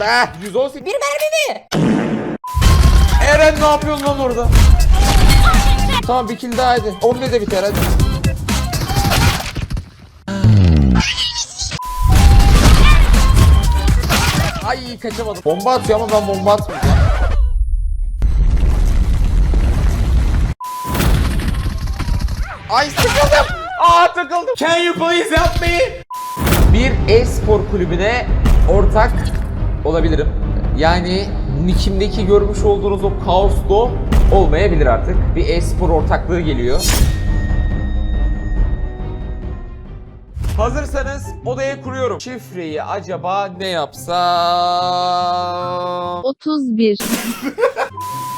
Be 118. Bir mermi mi? Eren ne yapıyorsun lan orada? Tamam bir kill daha hadi. 11 de biter hadi. Ay kaçamadım. Bomba atıyor ama ben bomba atmayacağım. Ay sıkıldım. Aa takıldım. Can you please help me? Bir e-spor kulübüne ortak olabilirim. Yani nickimdeki görmüş olduğunuz o Kaos Do olmayabilir artık. Bir e-spor ortaklığı geliyor. Hazırsanız odaya kuruyorum. Şifreyi acaba ne yapsam? 31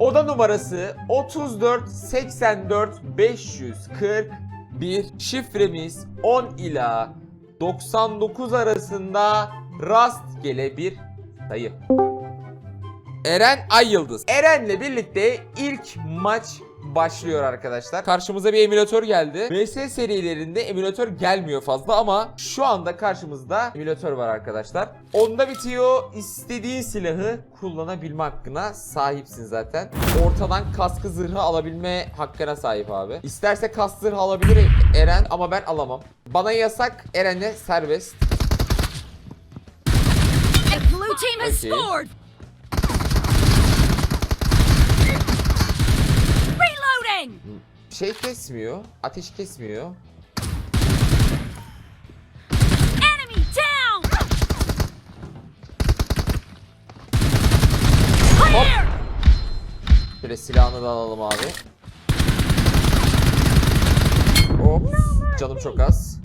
Oda numarası 34 84 541. Şifremiz 10 ila 99 arasında rastgele bir sayı. Eren Ay Yıldız. Eren'le birlikte ilk maç başlıyor arkadaşlar. Karşımıza bir emülatör geldi. VS serilerinde emülatör gelmiyor fazla ama şu anda karşımızda emülatör var arkadaşlar. Onda bitiyor. İstediğin silahı kullanabilme hakkına sahipsin zaten. Ortadan kaskı zırhı alabilme hakkına sahip abi. İsterse kask zırhı alabilir Eren ama ben alamam. Bana yasak Eren'e serbest. Blue team has Okay. scored. Reloading. Şey kesmiyor. Ateş kesmiyor. Enemy down. Clear. Şöyle silahını da alalım abi. Hop. Canım çok az.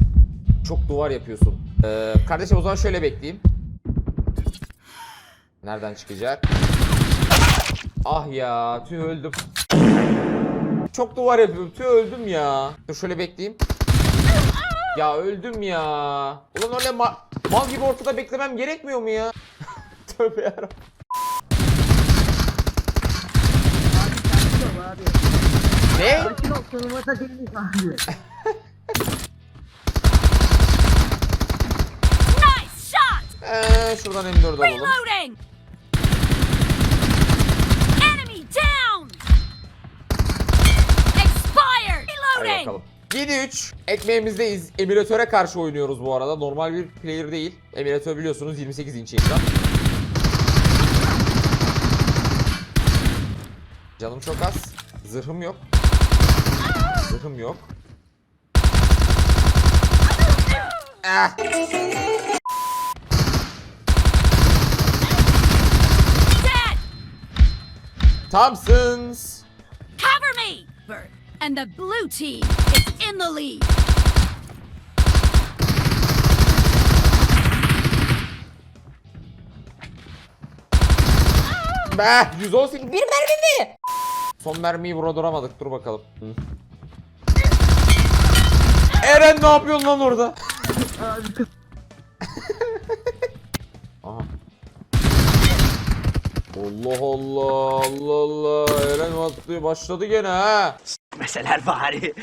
Çok duvar yapıyorsun. Ee, kardeşim o zaman şöyle bekleyeyim. Nereden çıkacak? Ah ya tüh öldüm. Çok duvar yapıyorum tüh öldüm ya. Dur şöyle bekleyeyim. Ya öldüm ya. Ulan öyle ma- mal gibi ortada beklemem gerekmiyor mu ya? Tövbe yarabbim. Ne? Ee, şuradan M4 alalım. Hadi bakalım. 7-3 ekmeğimizdeyiz. Emülatöre karşı oynuyoruz bu arada. Normal bir player değil. Emülatör biliyorsunuz 28 inç ekran. Canım çok az. Zırhım yok. Zırhım yok. Ah. Thompsons. Cover me. Bert. And the blue team is in the lead. Be 118. Bir mermi mi? Son mermiyi vurduramadık. Dur bakalım. Hı. Eren ne yapıyorsun lan orada? Aha. Allah Allah Allah Allah Eren attı başladı gene ha. Meseler bari.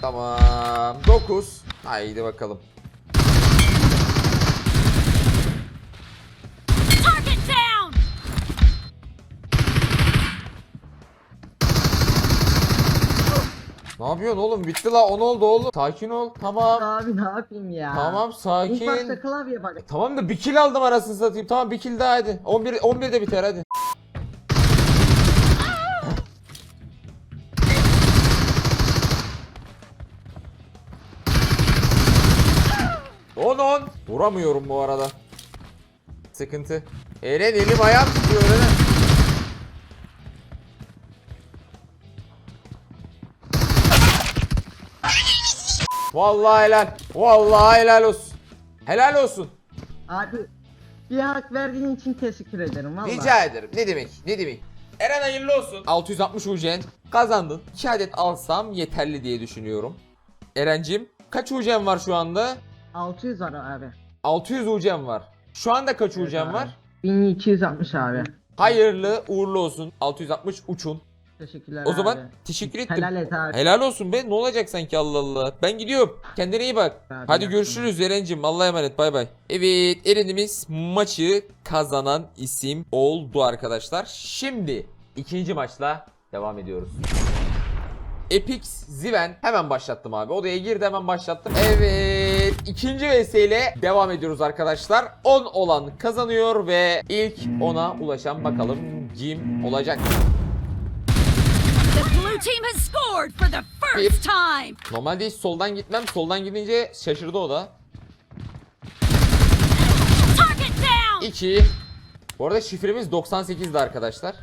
Tamam 9. Haydi bakalım. Target down. Ne yapıyorsun oğlum bitti la 10 oldu oğlum. Sakin ol. Tamam. Abi ne yapayım ya? Tamam İlk sakin. başta klavye bak. Tamam da bir kill aldım arasını satayım. Tamam bir kill daha hadi. 11 11 de biter hadi. Vuramıyorum bu arada. Sıkıntı. Eren elim ayağım tutuyor Eren. Vallahi helal. Vallahi helal olsun. Helal olsun. Abi bir hak verdiğin için teşekkür ederim valla. Rica ederim. Ne demek? Ne demek? Eren hayırlı olsun. 660 UC'n kazandın. 2 adet alsam yeterli diye düşünüyorum. Erencim kaç UC'n var şu anda? 600 var abi. 600 UC'n var. Şu anda kaç Evet var? 1260 abi. Hayırlı uğurlu olsun. 660 uçun. Teşekkürler O zaman abi. teşekkür ettim. Helal et abi. Helal olsun be. Ne olacak sanki Allah Allah. Ben gidiyorum. Kendine iyi bak. Abi, Hadi yaptım. görüşürüz Eren'cim. Allah'a emanet. Bay bay. Evet Eren'imiz maçı kazanan isim oldu arkadaşlar. Şimdi ikinci maçla devam ediyoruz. Epix Ziven hemen başlattım abi. Odaya girdi hemen başlattım. Evet. İkinci vs ile devam ediyoruz arkadaşlar. 10 olan kazanıyor ve ilk 10'a ulaşan bakalım kim olacak. Time. Normalde hiç soldan gitmem. Soldan gidince şaşırdı o da. Target down. 2. Bu arada şifremiz 98'di arkadaşlar.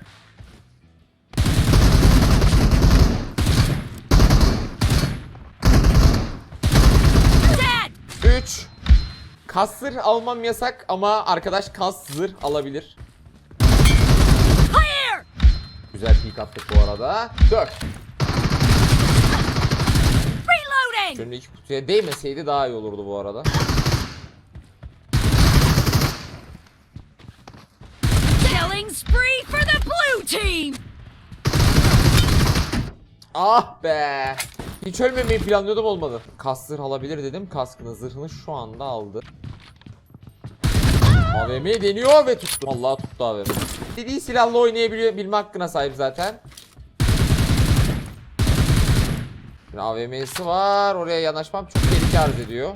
Dead. 3. Kas zırh almam yasak ama arkadaş kas zırh alabilir. Clear. Güzel peek attık bu arada. 4. Reloading. Şöyle iki kutuya değmeseydi daha iyi olurdu bu arada. Killing spree for the blue team. Ah be. Hiç ölmemeyi planlıyordum olmadı. Kas zırh alabilir dedim. Kaskını zırhını şu anda aldı. AVM deniyor ve tuttu. Vallahi tuttu AVM. Dediği silahla oynayabiliyor bilme hakkına sahip zaten. Şimdi AVM'si var. Oraya yanaşmam çok tehlike arz ediyor.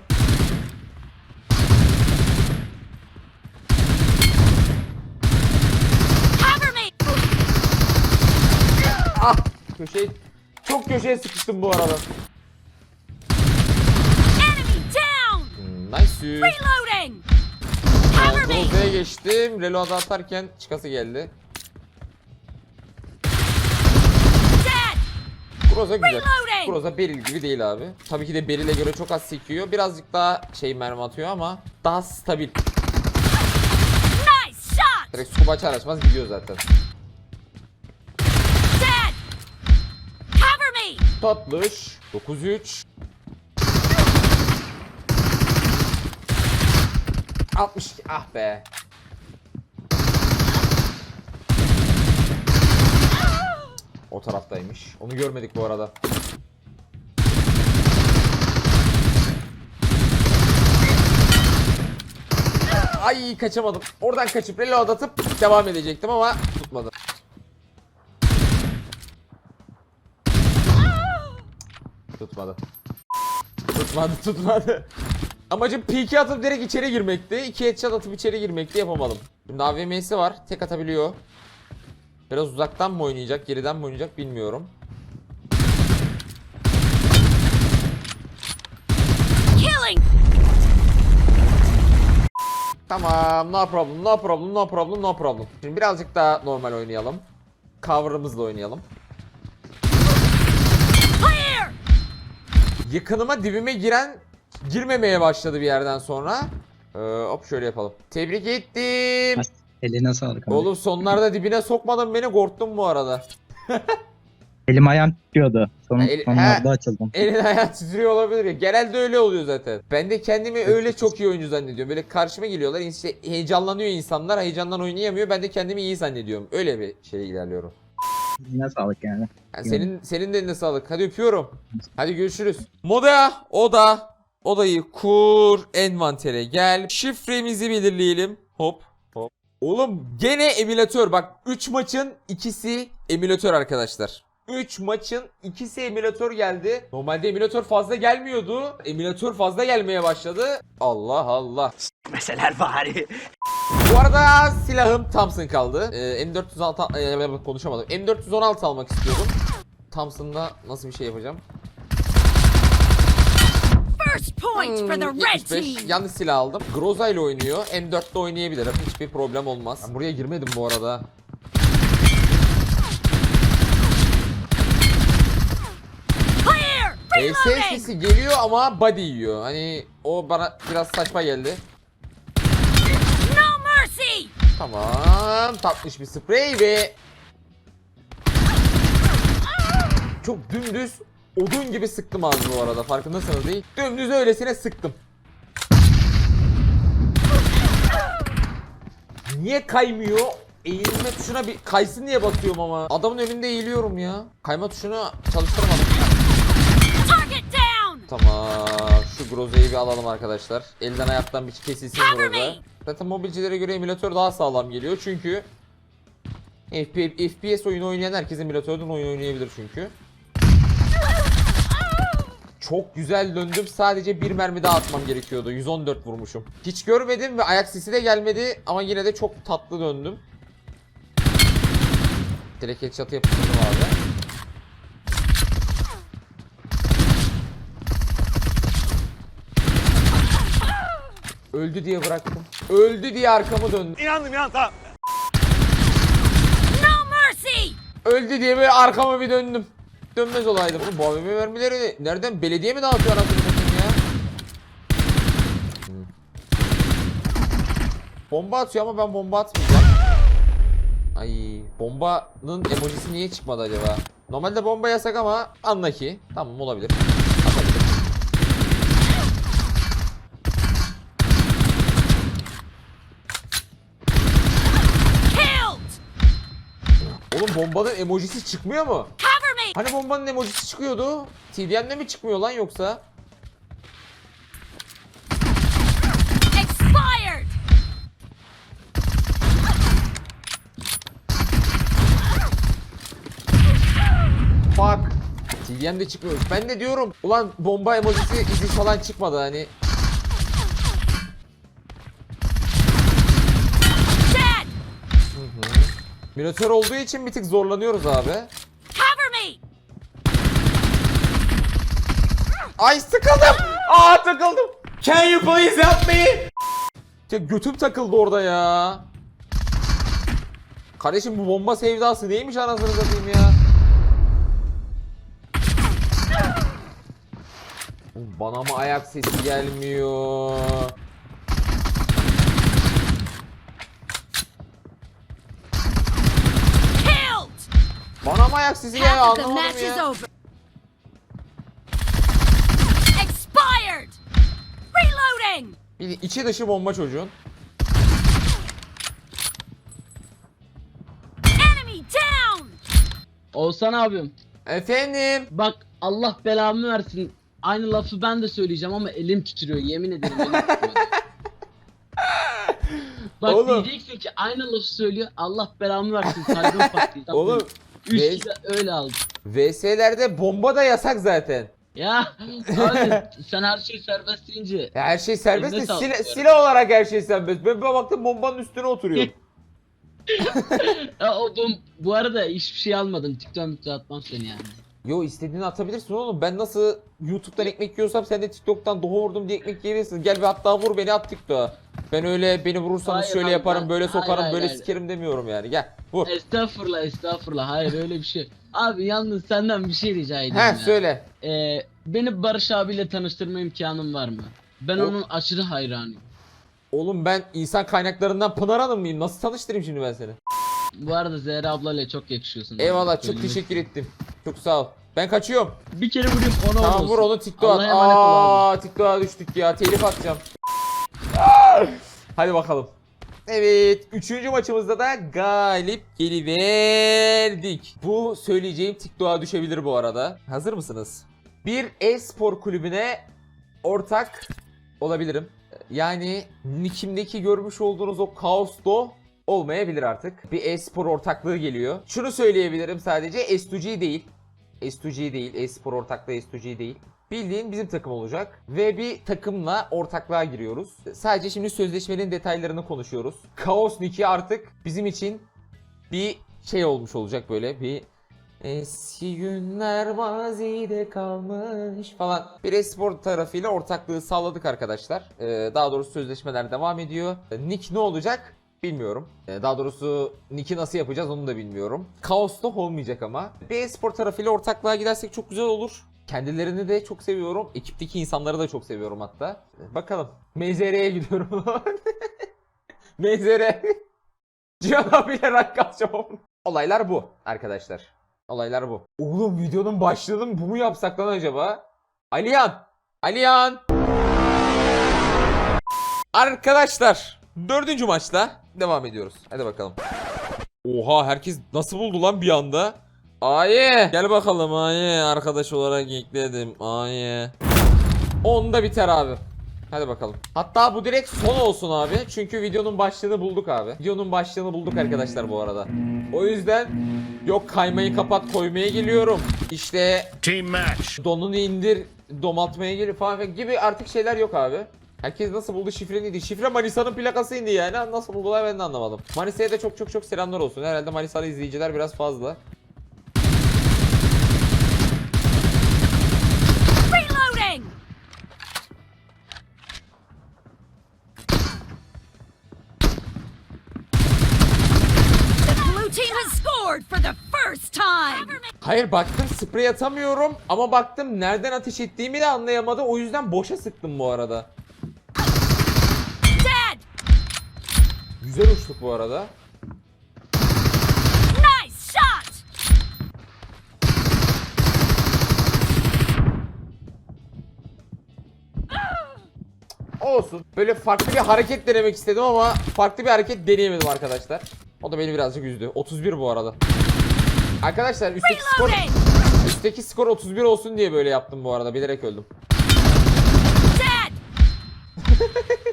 Ah! Köşeye çok köşeye sıkıştım bu arada. Hmm, Nice. Reloading. Groza'ya geçtim. Reload atarken çıkası geldi. Groza güzel. Groza Beril gibi değil abi. Tabii ki de Beril'e göre çok az sekiyor. Birazcık daha şey mermi atıyor ama daha stabil. Direkt scope açar açmaz gidiyor zaten. Tatlış. 9-3. 62. Ah be. O taraftaymış. Onu görmedik bu arada. Ay kaçamadım. Oradan kaçıp reload atıp devam edecektim ama tutmadı. Tutmadı. Tutmadı tutmadı. Amacım P2 atıp direkt içeri girmekti. 2 headshot atıp içeri girmekti yapamadım. Şimdi AVM'si var. Tek atabiliyor. Biraz uzaktan mı oynayacak, geriden mi oynayacak bilmiyorum. Killing. Tamam, no problem, no problem, no problem, no problem. Şimdi birazcık daha normal oynayalım. Cover'ımızla oynayalım. Yakınıma dibime giren girmemeye başladı bir yerden sonra. Ee, hop şöyle yapalım. Tebrik ettim. Eline sağlık abi. Oğlum sonlarda dibine sokmadın beni korktum bu arada. Elim ayağım tutuyordu. Sonra El- sonlarda He. açıldım. Elin ayağın titriyor olabilir ya. Genelde öyle oluyor zaten. Ben de kendimi öyle çok iyi oyuncu zannediyorum. Böyle karşıma geliyorlar. işte heyecanlanıyor insanlar. Heyecandan oynayamıyor. Ben de kendimi iyi zannediyorum. Öyle bir şey ilerliyorum. Eline sağlık yani. Yani senin senin de eline sağlık. Hadi öpüyorum. Hadi görüşürüz. Moda, oda, odayı kur, envantere gel. Şifremizi belirleyelim. Hop, hop. Oğlum gene emülatör. Bak 3 maçın ikisi emülatör arkadaşlar. 3 maçın ikisi emülatör geldi. Normalde emülatör fazla gelmiyordu. Emülatör fazla gelmeye başladı. Allah Allah. Meseler bari. Bu arada silahım Thompson kaldı. Ee, M416 e, konuşamadım. M416 almak istiyordum. Thompson'da nasıl bir şey yapacağım? First point for the Hmm, red 75. team. Yanlış silah aldım. Groza ile oynuyor. M4'te oynayabilirim. Hiçbir problem olmaz. Ben buraya girmedim bu arada. ES Reloading. sesi geliyor ama body yiyor. Hani o bana biraz saçma geldi. No mercy. Tamam. Tatlış bir sprey ve çok dümdüz odun gibi sıktım az bu arada. Farkındasınız değil. Dümdüz öylesine sıktım. Niye kaymıyor? eğilme tuşuna bir kaysın diye basıyorum ama. Adamın önünde eğiliyorum ya. Kayma tuşunu çalıştırmadım. Tamam. Şu Groza'yı bir alalım arkadaşlar. Elden ayaktan bir kesilsin me! Zaten mobilcilere göre emülatör daha sağlam geliyor çünkü FP FPS oyunu oynayan herkes emülatörden oyun oynayabilir çünkü. Çok güzel döndüm. Sadece bir mermi daha atmam gerekiyordu. 114 vurmuşum. Hiç görmedim ve ayak sesi de gelmedi ama yine de çok tatlı döndüm. Direkt headshot yapıştırdım abi. Öldü diye bıraktım. Öldü diye arkamı döndüm. No mercy! Öldü diye böyle arkama bir döndüm. Dönmez olaydım. Oğlum bu AVM mermileri nereden? Belediye mi dağıtıyor anasını satayım ya? Bomba atıyor ama ben bomba atmayacağım. Ay bombanın emojisi niye çıkmadı acaba? Normalde bomba yasak ama anla ki. Tamam olabilir. Atabilirim. Killed! Oğlum bombanın emojisi çıkmıyor mu? Hani bombanın emojisi çıkıyordu? TDM'de mi çıkmıyor lan yoksa? Expired! Fuck. TDM'de çıkmıyor. Ben de diyorum ulan bomba emojisi izi falan çıkmadı hani. Minotör olduğu için bir tık zorlanıyoruz abi. Cover me! Ay sıkıldım. Aa takıldım. Can you please help me? Ya götüm takıldı orada ya. Kardeşim bu bomba sevdası neymiş anasını satayım ya. Bana mı ayak sesi gelmiyor? Killed! Bana mı ayak sesi gelmiyor anlamadım ya. Bir içi dışı bomba çocuğun. Enemy down! Oğuzhan abim Efendim. bak Allah belamı versin. Aynı lafı ben de söyleyeceğim ama elim titriyor yemin ederim elim titriyor. Bak Oğlum. diyeceksin ki aynı lafı söylüyor Allah belamı versin kalbim patlayacak. Oğlum 3 Ve- kilo öyle aldım. VS'lerde bomba da yasak zaten. Ya abi sen her şey serbest deyince Ya her şey serbest de Eline sağlık silah, olarak her şey serbest. Ben bir baktım bombanın üstüne oturuyorum. ya, o bom bu arada hiçbir şey almadım TikTok miktar atmam seni yani. Yo istediğini atabilirsin oğlum. Ben nasıl YouTube'dan ekmek yiyorsam sen de TikTok'tan doğa vurdum diye ekmek yiyebilirsin. Gel bir hatta vur beni at TikTok'a. Ben öyle beni vurursanız Hayır şöyle abi, yaparım ben- böyle hayır, sokarım hayır, böyle hayır. sikerim demiyorum yani. Gel vur. Estağfurullah estağfurullah hayır öyle bir şey. Abi yalnız senden bir şey rica edeyim He ya. söyle. Ee, beni Barış abiyle tanıştırma imkanın var mı? Ben O- onun aşırı hayranıyım. Oğlum ben insan kaynaklarından Pınar Hanım mıyım? Nasıl tanıştırayım şimdi ben seni? Bu arada Zehra ablayla çok yakışıyorsun. Eyvallah çok Söylemek teşekkür ettim. Çok sağ ol. Ben kaçıyorum. Bir kere vurayım ona Tamam olsun. vur onu TikTok'a at. Allah'a emanet ol abi. Aa TikTok'a düştük ya. Telif atacağım. Hadi bakalım. Evet. Üçüncü maçımızda da galip geliverdik. Bu söyleyeceğim TikTok'a düşebilir bu arada. Hazır mısınız? Bir e-spor kulübüne ortak olabilirim. Yani nickimdeki görmüş olduğunuz o kaosto olmayabilir artık. Bir e-spor ortaklığı geliyor. Şunu söyleyebilirim sadece S2G değil. S2G değil, e-spor ortaklığı S2G değil. Bildiğin bizim takım olacak ve bir takımla ortaklığa giriyoruz. Sadece şimdi sözleşmenin detaylarını konuşuyoruz. Kaos Nick'i artık bizim için bir şey olmuş olacak böyle bir Eski günler mazide kalmış falan. Bir espor tarafıyla ortaklığı sağladık arkadaşlar. Ee, daha doğrusu sözleşmeler devam ediyor. Ee, Nick ne olacak bilmiyorum. Ee, daha doğrusu Nick'i nasıl yapacağız onu da bilmiyorum. Kaos'ta olmayacak ama. Bir espor tarafıyla ortaklığa gidersek çok güzel olur. Kendilerini de çok seviyorum. Ekipteki insanları da çok seviyorum hatta. Ee, Bakalım. MZR'ye gidiyorum. MZR. Cihan abiyle rank atacağım. Olaylar bu arkadaşlar. Olaylar bu. Oğlum videonun başlığını bu mu yapsak lan acaba? Aliyan! Aliyan! Arkadaşlar dördüncü maçta devam ediyoruz. Hadi bakalım. Oha herkes nasıl buldu lan bir anda? Aye. Gel bakalım Aye. Arkadaş olarak ekledim. Aye. Onda biter abi. Hadi bakalım. Hatta bu direkt son olsun abi. Çünkü videonun başlığını bulduk abi. Videonun başlığını bulduk arkadaşlar bu arada. O yüzden yok kaymayı kapat koymaya geliyorum. İşte Team match. donunu indir domaltmaya geliyor falan gibi artık şeyler yok abi. Herkes nasıl buldu şifre neydi? Şifre Manisa'nın plakasıydı yani. Nasıl buldular ben de anlamadım. Manisa'ya da çok çok çok selamlar olsun. Herhalde Manisa'lı izleyiciler biraz fazla. Reloading! The blue team has scored for the first time! Hayır baktım sprey atamıyorum ama baktım nereden ateş ettiğimi de anlayamadı. O yüzden boşa sıktım bu arada. Güzel uçtuk bu arada. Nice shot! Olsun. Böyle farklı bir hareket denemek istedim ama farklı bir hareket deneyemedim arkadaşlar. O da beni birazcık üzdü. 31 bu arada. Arkadaşlar üstteki skor üstteki skor 31 olsun diye böyle yaptım bu arada. Bilerek öldüm.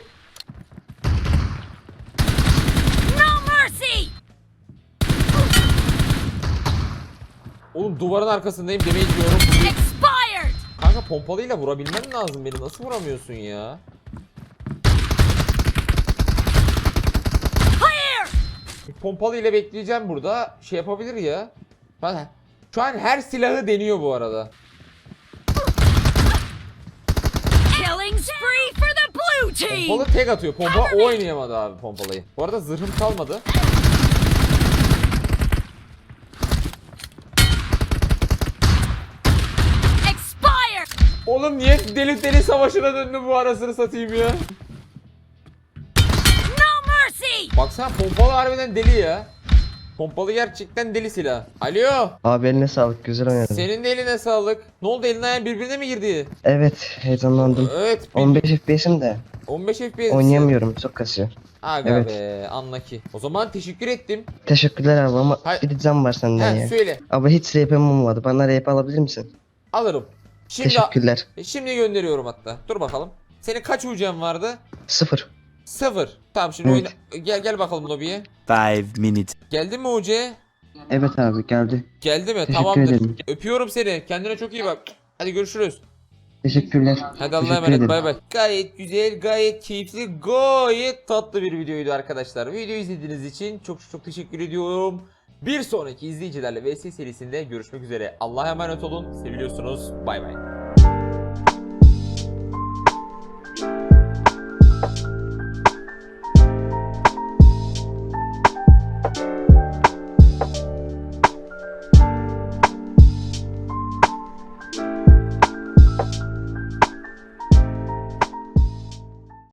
duvarın arkasındayım demeyi diyorum. Expired! Kanka pompalıyla vurabilmen lazım beni. Nasıl vuramıyorsun ya? Clear! Pompalıyla bekleyeceğim burada. Şey yapabilir ya. Bak şu an her silahı deniyor bu arada. Pompalı tek atıyor. Pompa oynayamadı abi pompalıyı. Bu arada zırhım kalmadı. Expired! Oğlum niye deli deli savaşına döndü bu arasını satayım ya. No mercy! Baksana pompalı harbiden deli ya. Pompalı gerçekten deli silah. Alo. Abi eline sağlık güzel oynadın. Senin de eline sağlık. Ne oldu elin ayağın birbirine mi girdi? Evet heyecanlandım. Evet. bir- 15 FPS'im de 15 FPS. oynayamıyorum çok kasıyor. Aga Evet. be anla ki. O zaman teşekkür ettim. Teşekkürler abi ama Hay- bir ricam var senden He ya. söyle. Abi hiç RP'm olmadı. Bana RP alabilir misin? Alırım. Şimdi Teşekkürler. şimdi gönderiyorum hatta. Dur bakalım. Senin kaç ucun vardı? Sıfır. Sıfır. Tamam şimdi Evet. oyna. Gel gel bakalım lobiye. Five minutes. Geldi mi UC? Evet abi geldi. Geldi mi? Teşekkür Tamamdır. ederim. Öpüyorum seni. Kendine çok iyi bak. Hadi görüşürüz. Teşekkürler. Hadi Allah'a Teşekkür emanet bay bay. Gayet güzel, gayet keyifli, gayet tatlı bir videoydu arkadaşlar. Video izlediğiniz için çok çok teşekkür ediyorum. Bir sonraki izleyicilerle VS serisinde görüşmek üzere. Allah'a emanet olun. Seviliyorsunuz. Bay bay.